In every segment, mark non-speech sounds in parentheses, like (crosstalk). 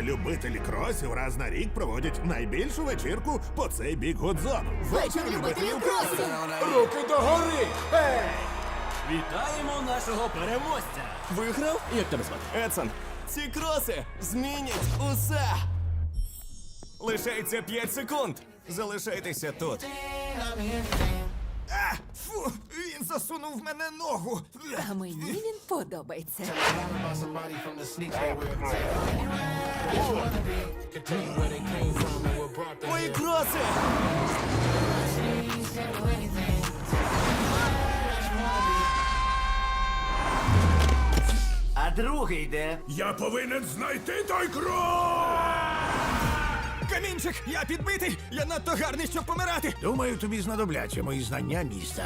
А любителі кросів раз на рік проводять найбільшу вечірку по цей бік Гудзону. Вечір любителів кросів! Руки догори! Ей! Вітаємо нашого переможця! Виграв? Як тебе звати? Едсон, ці кроси змінять усе! Лишається 5 секунд. Залишайтеся тут. А, фу, він засунув в мене ногу. А мені він подобається. Мої! А другий де? Я повинен знайти той кров! Камінчик, я підбитий! Я надто гарний, щоб помирати! Думаю, тобі знадобляться мої знання міста.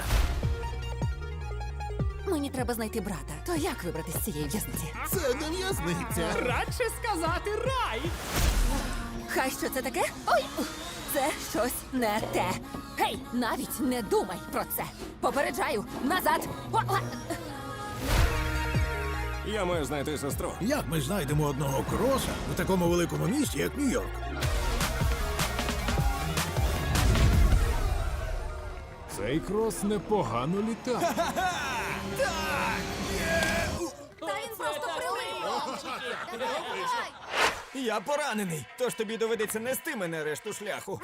Мені треба знайти брата. То як вибрати з цієї в'язниці? Це не в'язниця. Радше сказати рай! Хай що це таке? Ой! Це щось не те. Гей, навіть не думай про це. Попереджаю, назад. О. Я маю знайти сестру. Як ми знайдемо одного кроса у такому великому місті, як Нью-Йорк? Цей крос непогано літає. Прилип. Я поранений, тож тобі доведеться нести мене решту шляху.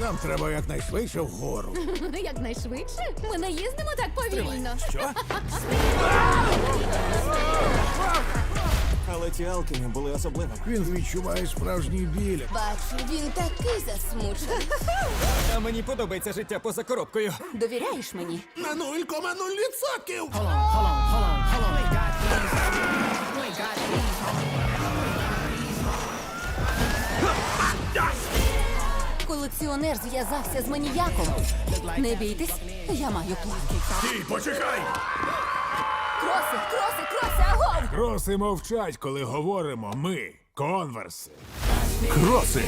Нам треба якнайшвидше вгору. (laughs) Якнайшвидше? Ми не їздимо так повільно. Що? Але ті алкіни були особливими. Він відчуває справжній біль. Бачу, він такий засмучений. А мені подобається життя поза коробкою. Довіряєш мені? На 0,0%! Колекціонер зв'язався з маніяком. Не бійтесь, я маю план. Стій, почекай! Кроси, кроси, кроси, агов! Кроси мовчать, коли говоримо ми, конверси. Кроси!